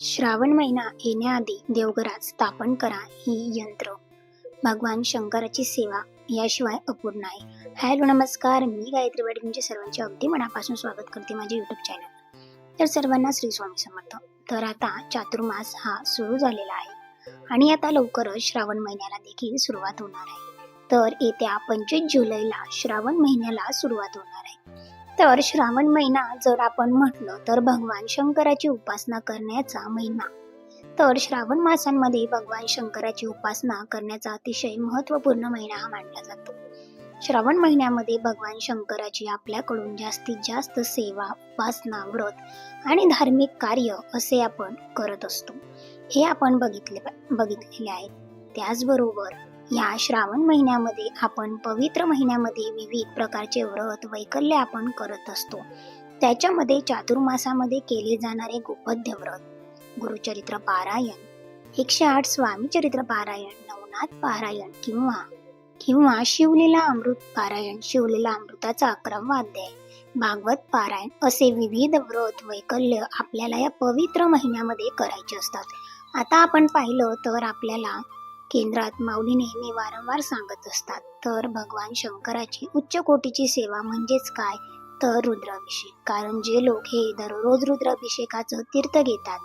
श्रावण महिना येण्याआधी देवघरात स्थापन करा ही यंत्र. भगवान शंकराची सेवा याशिवाय अपूर्ण आहे. हॅलो नमस्कार. मी गायत्री वाडी. तुमच्या सर्वांचे अगदी मनापासून स्वागत करते माझे युट्यूब चॅनल तर सर्वांना श्री स्वामी समर्थ. तर आता चातुर्मास हा सुरू झालेला आहे. आणि आता लवकरच श्रावण महिन्याला देखील सुरुवात होणार आहे. तर येत्या पंचवीस जुलैला श्रावण महिन्याला सुरुवात होणार आहे. तर श्रावण महिना जर आपण म्हटलं तर भगवान शंकराची उपासना करण्याचा महिना. तर श्रावण मासांमध्ये भगवान शंकराची उपासना करण्याचा अतिशय महत्त्वपूर्ण महिना हा मानला जातो. श्रावण महिन्यामध्ये भगवान शंकराची आपल्याकडून जास्तीत जास्त सेवा उपासना व्रत आणि धार्मिक कार्य असे आपण करत असतो. हे आपण बघितले बघितलेले आहे. त्याचबरोबर या श्रावण महिन्यामध्ये आपण पवित्र महिन्यामध्ये विविध प्रकारचे व्रत वैकल्य आपण करत असतो. त्याच्यामध्ये चातुर्मासामध्ये केले जाणारे गोपद्य व्रत गुरुचरित्र पारायण एकशे आठ स्वामीचरित्र पारायण नवनाथ पारायण किंवा किंवा शिवलेला अमृत पारायण शिवलेला अमृताचा अकरावा अध्याय भागवत पारायण असे विविध व्रत वैकल्य आपल्याला या पवित्र महिन्यामध्ये करायचे असतात. आता आपण पाहिलं तर आपल्याला केंद्रात माऊली नेहमी वारंवार सांगत असतात. तर भगवान शंकराची उच्च कोटीची सेवा म्हणजेच काय? तर रुद्राभिषेक. कारण जे लोक हे दररोज रुद्राभिषेकाचं तीर्थ घेतात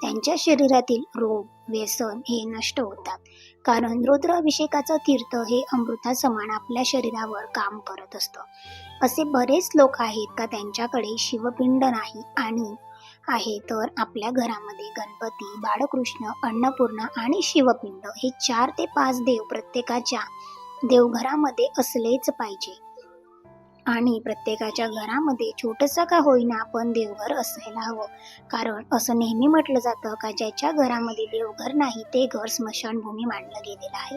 त्यांच्या शरीरातील रोग व्यसन हे नष्ट होतात. कारण रुद्राभिषेकाचं तीर्थ हे अमृता समान आपल्या शरीरावर काम करत असतं. असे बरेच लोक आहेत का त्यांच्याकडे शिवपिंड नाही आणि आहे तर आपल्या घरामध्ये गणपती बाळकृष्ण अन्नपूर्णा आणि शिवपिंड हे चार ते पाच देव प्रत्येकाच्या देवघरामध्ये असलेच पाहिजे. आणि प्रत्येकाच्या घरामध्ये छोटंसं का होईना पण देवघर असायला हवं. कारण असं नेहमी म्हटलं जातं का ज्याच्या घरामध्ये देवघर नाही ते घर स्मशानभूमी मानलं गेलेलं आहे.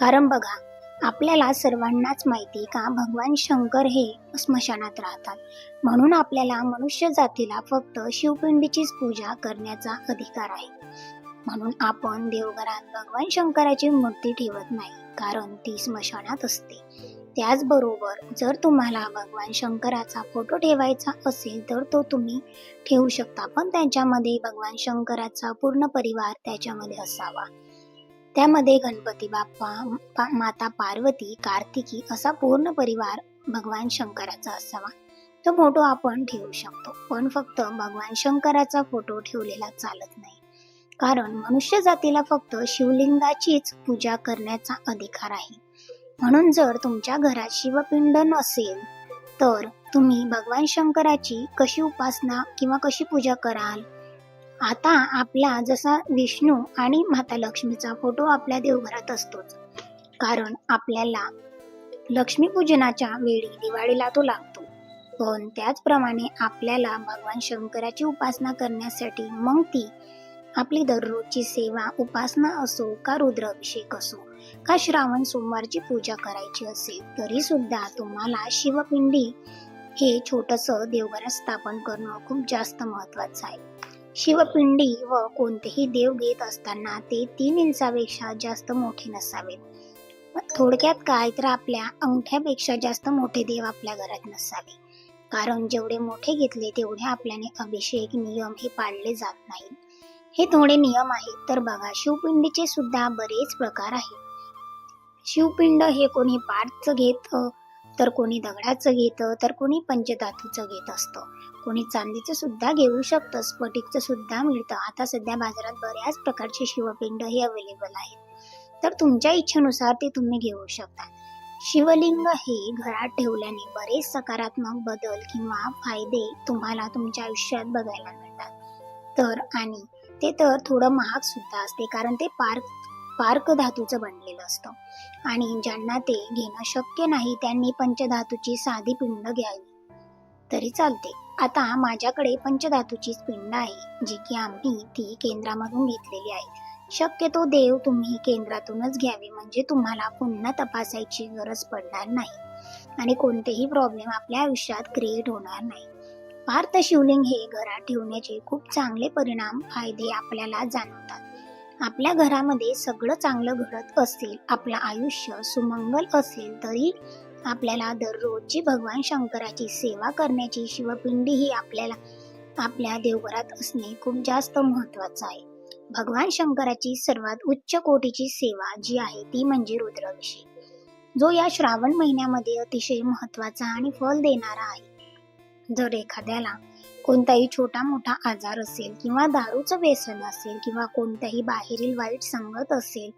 कारण बघा आपल्याला सर्वांनाच माहिती का? भगवान शंकर हे स्मशानात राहतात. म्हणून आपल्याला मनुष्य जातीला फक्त शिवपिंडीचीच पूजा करण्याचा अधिकार आहे. म्हणून आपण देवघरात भगवान शंकराची मूर्ती ठेवत नाही कारण ती स्मशानात असते. त्याचबरोबर जर तुम्हाला भगवान शंकराचा फोटो ठेवायचा असेल तर तो तुम्ही ठेवू शकता. पण त्याच्यामध्ये भगवान शंकराचा पूर्ण परिवार त्याच्यामध्ये असावा. त्यामध्ये गणपती बाप्पा माता पार्वती कार्तिकी असा पूर्ण परिवार भगवान शंकराचा असावा. तो फोटो आपण ठेवू शकतो. पण फक्त भगवान शंकराचा फोटो ठेवलेला चालत नाही. कारण मनुष्य जातीला फक्त शिवलिंगाचीच पूजा करण्याचा अधिकार आहे. म्हणून जर तुमच्या घरात शिवपिंड नसेल तर तुम्ही भगवान शंकराची कशी उपासना किंवा कशी पूजा कराल? आता आपला जसा विष्णू आणि माता लक्ष्मीचा फोटो आपल्या देवघरात असतोच. कारण आपल्याला लक्ष्मीपूजनाच्या वेळी दिवाळीला तो लागतो. पण त्याचप्रमाणे आपल्याला भगवान शंकराची उपासना करण्यासाठी मग ती आपली दररोजची सेवा उपासना असो का रुद्राभिषेक असो का श्रावण सोमवारची पूजा करायची असेल तरी सुद्धा तुम्हाला शिवपिंडी हे छोटस देवघरात स्थापन करणं खूप जास्त महत्वाचं आहे. शिवपिंडी व कोणतेही देव घेत असताना ते तीन इंचापेक्षा जास्त मोठे नसावेत. थोडक्यात काय तर आपल्या अंगठ्यापेक्षा जास्त मोठे देव आपल्या घरात नसावे. कारण जेवढे मोठे घेतले तेवढे आपल्याने अभिषेक नियम हे पाळले जात नाहीत. हे थोडे नियम आहेत तर बघा शिवपिंडीचे सुद्धा बरेच प्रकार आहेत. शिवपिंड हे कोणी पाठच घेतं तर कोणी दगडाचं घेतं तर कोणी पंचधातूचं घेत असतं. कोणी चांदीचं सुद्धा घेऊ शकतं स्फटिकचं सुद्धा मिळतं. आता सध्या बाजारात बऱ्याच प्रकारचे शिवपिंड हे अवेलेबल आहेत. तर तुमच्या इच्छेनुसार ते तुम्ही घेऊ शकता. शिवलिंग हे घरात ठेवल्याने बरेच सकारात्मक बदल किंवा फायदे तुम्हाला तुमच्या आयुष्यात बघायला मिळतात. तर आणि ते तर थोडं महाग सुद्धा असते कारण ते पार्क पार्क धातूचं बनलेलं असतं. आणि ज्यांना ते घेणं शक्य नाही त्यांनी पंचधातूची साधी पिंड घ्यावी. तरी चालते. आता माझ्याकडे पंचधातूचीच पिंड आहे जी की आम्ही ती केंद्रामधून घेतलेली आहे. शक्यतो देव तुम्ही केंद्रातूनच घ्यावे म्हणजे तुम्हाला पुन्हा तपासायची गरज पडणार नाही. आणि कोणतेही प्रॉब्लेम आपल्या आयुष्यात क्रिएट होणार नाही. पार्थ शिवलिंग हे घरात ठेवण्याचे खूप चांगले परिणाम फायदे आपल्याला जाणवतात. आपल्या घरामध्ये सगळं चांगलं घडत असेल आपलं आयुष्य सुमंगल असेल तरी आपल्याला दररोजची भगवान शंकराची सेवा करण्याची शिवपिंडी ही आपल्याला आपल्या देवघरात असणे खूप जास्त महत्वाचं आहे. भगवान शंकराची सर्वात उच्च कोटीची सेवा जी आहे ती म्हणजे रुद्राभिषेक जो या श्रावण महिन्यामध्ये अतिशय महत्त्वाचा आणि फल देणारा आहे. जर एखाद्याला कोणताही छोटा मोठा आजार असेल किंवा दारूचं व्यसन असेल किंवा कोणत्याही बाहेरील वाईट संगत असेल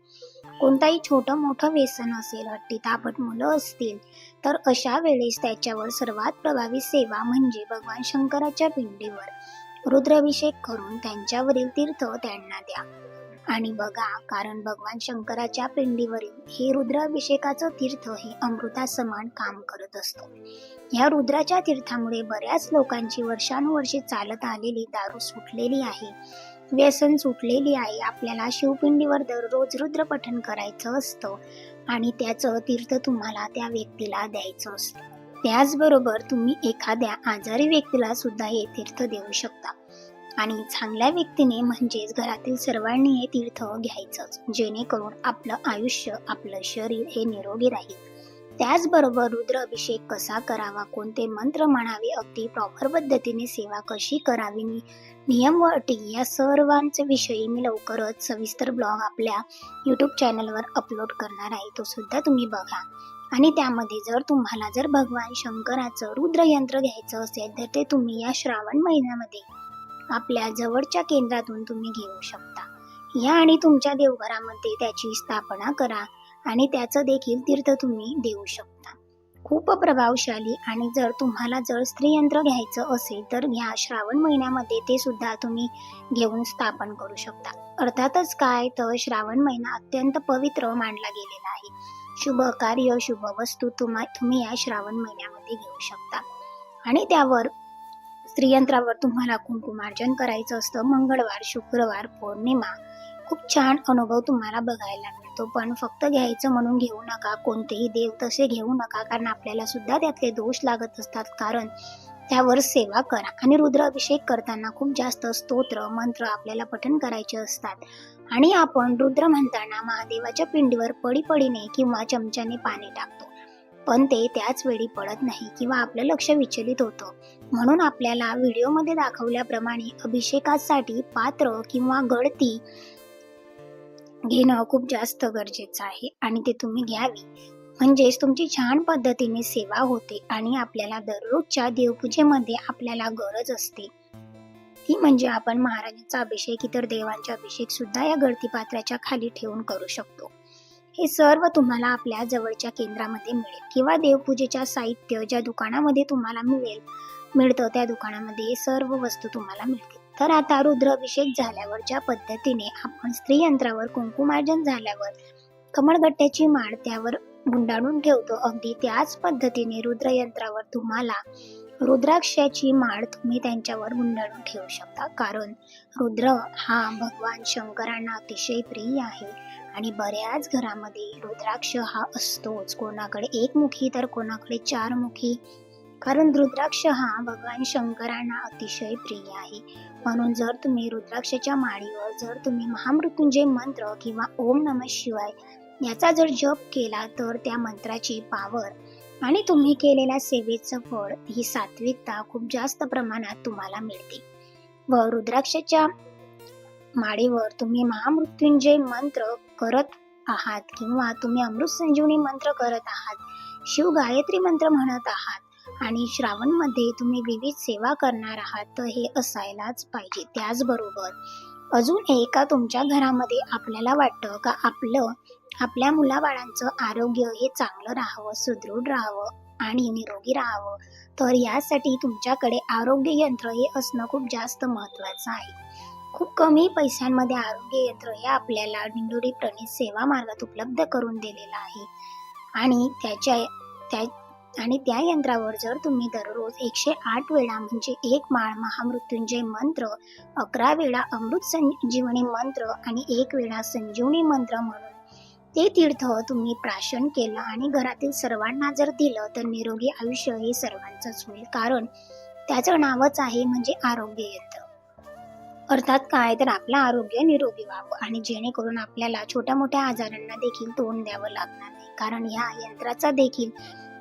कोणताही छोटं मोठं व्यसन असेल हट्टी तापट मुलं असतील तर अशा वेळेस त्याच्यावर सर्वात प्रभावी सेवा म्हणजे भगवान शंकराच्या पिंडीवर रुद्राभिषेक करून त्यांच्यावरील तीर्थ त्यांना द्या. आणि बघा कारण भगवान शंकराच्या पिंडीवरील हे रुद्राभिषेकाचं तीर्थ हे अमृता समान काम करत असतो. या रुद्राच्या तीर्थामुळे बऱ्याच लोकांची वर्षानुवर्षे चालत आलेली दारू सुटलेली आहे. व्यसन सुटलेली आहे. आपल्याला शिवपिंडीवर दररोज रुद्र पठण करायचं असतं आणि त्याचं तीर्थ तुम्हाला त्या व्यक्तीला द्यायचं असतं. त्याचबरोबर तुम्ही एखाद्या आजारी व्यक्तीला सुद्धा हे तीर्थ देऊ शकता. आणि चांगल्या व्यक्तीने म्हणजेच घरातील सर्वांनी हे तीर्थ घ्यायचंच जेणेकरून आपलं आयुष्य आपलं शरीर हे निरोगी राहील. त्याचबरोबर रुद्र अभिषेक कसा करावा कोणते मंत्र म्हणावे अगदी प्रॉपर पद्धतीने सेवा कशी करावी नियम व अटी या सर्वांचे विषयी मी लवकरच सविस्तर ब्लॉग आपल्या यूट्यूब चॅनलवर अपलोड करणार आहे तो सुद्धा तुम्ही बघा. आणि त्यामध्ये जर तुम्हाला जर भगवान शंकराचं रुद्र यंत्र घ्यायचं असेल तर ते तुम्ही या श्रावण महिन्यामध्ये आपल्या जवळच्या केंद्रातून तुम्ही घेऊ शकता. या आणि तुमच्या देवघरामध्ये त्याची स्थापना करा आणि त्याचं देखील तीर्थ तुम्ही देऊ शकता. खूप प्रभावशाली आणि जर तुम्हाला जर स्त्रीयंत्र घ्यायचं असेल तर ह्या श्रावण महिन्यामध्ये ते सुद्धा तुम्ही घेऊन स्थापन करू शकता. अर्थातच काय? तर श्रावण महिना अत्यंत पवित्र मानला गेलेला आहे. शुभ कार्य शुभ वस्तू तुम्हा तुम्ही या श्रावण महिन्यामध्ये घेऊ शकता. आणि त्यावर स्त्रीयंत्रावर तुम्हाला कुंकुमार्जन करायचं असतं. मंगळवार शुक्रवार पौर्णिमा. खूप छान अनुभव तुम्हाला बघायला मिळतो. पण फक्त घ्यायचं म्हणून घेऊ नका. कोणतेही देव तसे घेऊ नका. कारण आपल्याला सुद्धा त्यातले दोष लागत असतात. कारण त्यावर सेवा करा. आणि रुद्राभिषेक करताना खूप जास्त स्तोत्र मंत्र आपल्याला पठन करायचे असतात. आणि आपण रुद्र म्हणताना महादेवाच्या पिंडीवर पडी पडीने किंवा चमच्याने पाणी टाकतो. पण ते त्याच वेळी पडत नाही किंवा आपलं लक्ष विचलित होतं. म्हणून आपल्याला व्हिडिओमध्ये दाखवल्याप्रमाणे अभिषेकासाठी पात्र किंवा गळती घेणं खूप जास्त गरजेचं आहे आणि ते तुम्ही घ्यावी. म्हणजेच तुमची छान पद्धतीने सेवा होते आणि आपल्याला दररोजच्या देवपूजेमध्ये आपल्याला गरज असते. ती म्हणजे आपण महाराजांचा अभिषेक इतर देवांचा अभिषेक सुद्धा या गळती पात्राच्या खाली ठेवून करू शकतो. हे सर्व तुम्हाला आपल्या जवळच्या केंद्रामध्ये मिळेल किंवा देवपूजेच्या साहित्य ज्या दुकानामध्ये तुम्हाला मिळेल मिळतं त्या दुकानामध्ये हे सर्व वस्तू तुम्हाला मिळतील. तर आता रुद्राभिषेक झाल्यावर ज्या पद्धतीने आपण स्त्री यंत्रावर कुंकुमार्जन झाल्यावर कमळगट्ट्याची माळ त्यावर गुंडाळून ठेवतो. अगदी त्याच पद्धतीने रुद्र यंत्रावर तुम्हाला रुद्राक्षाची माळ तुम्ही त्यांच्यावर गुंडाळून ठेवू शकता. कारण रुद्र हा भगवान शंकरांना अतिशय प्रिय आहे. आणि बऱ्याच घरामध्ये रुद्राक्ष हा असतोच. कोणाकडे एक मुखी तर कोणाकडे चार मुखी. कारण रुद्राक्ष हा भगवान शंकरांना अतिशय प्रिय आहे. म्हणून जर तुम्ही रुद्राक्षाच्या माळीवर जर तुम्ही महामृत्युंजय मंत्र किंवा ओम नम शिवाय याचा जर जप केला तर त्या मंत्राची पावर आणि तुम्ही केलेल्या सेवेचं फळ ही सात्विकता खूप जास्त प्रमाणात तुम्हाला मिळते. व रुद्राक्षाच्या माळीवर तुम्ही महामृत्युंजय मंत्र करत आहात किंवा तुम्ही अमृत संजीवनी मंत्र करत आहात शिव गायत्री मंत्र म्हणत आहात आणि श्रावणमध्ये तुम्ही विविध सेवा करणार आहात तर हे असायलाच पाहिजे. त्याचबरोबर अजून एका तुमच्या घरामध्ये आपल्याला वाटतं का आपलं आपल्या मुलाबाळांचं आरोग्य हे चांगलं राहावं सुदृढ राहावं आणि निरोगी राहावं तर यासाठी तुमच्याकडे आरोग्य यंत्र हे असणं खूप जास्त महत्वाचं आहे. खूप कमी पैशांमध्ये आरोग्य यंत्र हे आपल्याला दिंडोरी प्रणित सेवा मार्गात उपलब्ध करून दिलेलं आहे. आणि त्याच्या त्या आणि त्या यंत्रावर जर तुम्ही दररोज एकशे आठ वेळा म्हणजे एक माळ महामृत्युंजय मंत्र अकरा वेळा अमृत संजीवनी मंत्र आणि एक वेळा संजीवनी मंत्र म्हणून ते तीर्थ तुम्ही प्राशन केलं आणि घरातील सर्वांना जर दिलं तर निरोगी आयुष्य हे सर्वांचंच होईल. कारण त्याचं नावच आहे म्हणजे आरोग्य यंत्र. अर्थात काय तर आपलं आरोग्य निरोगी व्हावं आणि जेणेकरून आपल्याला छोट्या मोठ्या आजारांना देखील तोंड द्यावं लागणार नाही. कारण ह्या यंत्राचा देखील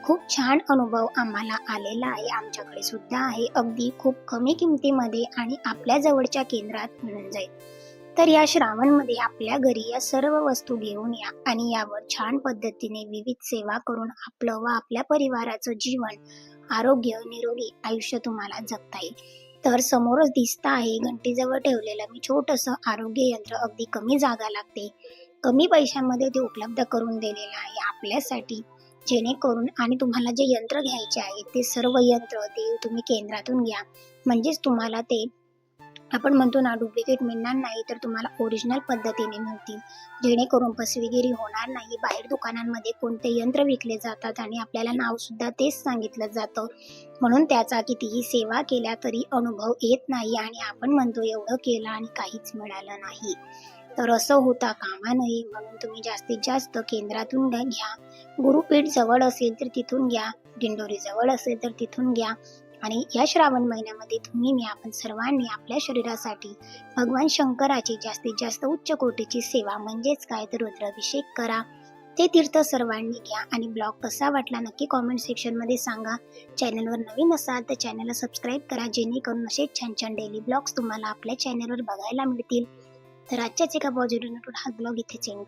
खूप छान अनुभव आम्हाला आलेला आहे. आमच्याकडे सुद्धा आहे. अगदी खूप कमी किमतीमध्ये आणि आपल्या जवळच्या केंद्रात मिळून जाईल. तर या श्रावणमध्ये आपल्या घरी या सर्व वस्तू घेऊन या आणि यावर छान पद्धतीने विविध सेवा करून आपलं व आपल्या परिवाराचं जीवन आरोग्य निरोगी आयुष्य तुम्हाला जगता येईल. तर समोरच दिसत आहे घंटीजवळ ठेवलेलं. मी छोटंसं आरोग्य यंत्र अगदी कमी जागा लागते. कमी पैशामध्ये ते उपलब्ध करून दिलेलं आहे आपल्यासाठी. जेणेकरून आणि तुम्हाला जे यंत्र घ्यायचे आहे ते सर्व यंत्र ते तुम्ही केंद्रातून घ्या. म्हणजेच तुम्हाला ते आपण म्हणतो ना डुप्लिकेट मिळणार नाही तर तुम्हाला ओरिजिनल पद्धतीने मिळतील. जेणेकरून फसवेगिरी होणार नाही. बाहेर दुकानांमध्ये कोणते यंत्र विकले जातात आणि आपल्याला नाव सुद्धा तेच सांगितलं जातं. म्हणून त्याचा कितीही सेवा केल्या तरी अनुभव येत नाही आणि आपण म्हणतो एवढं केलं आणि काहीच मिळालं नाही. तर असं होता कामा नये. म्हणून तुम्ही जास्तीत जास्त केंद्रातून घ्या घ्या. गुरुपीठ जवळ असेल तर तिथून घ्या. दिंडोरी जवळ असेल तर तिथून घ्या. आणि या श्रावण महिन्यामध्ये तुम्ही मी आपण सर्वांनी आपल्या शरीरासाठी भगवान शंकराची जास्तीत जास्त उच्च कोटीची सेवा म्हणजेच काय? तर रुद्राभिषेक करा. ते तीर्थ सर्वांनी घ्या आणि ब्लॉग कसा वाटला नक्की कॉमेंट सेक्शनमध्ये सांगा. चॅनलवर नवीन असाल तर चॅनलला सबस्क्राईब करा जेणेकरून असेच छान छान डेली ब्लॉग्स तुम्हाला आपल्या चॅनलवर बघायला मिळतील. तर आजच्याच एका पॉझिटिव्ह नोटवर हा ब्लॉग इथे चेंज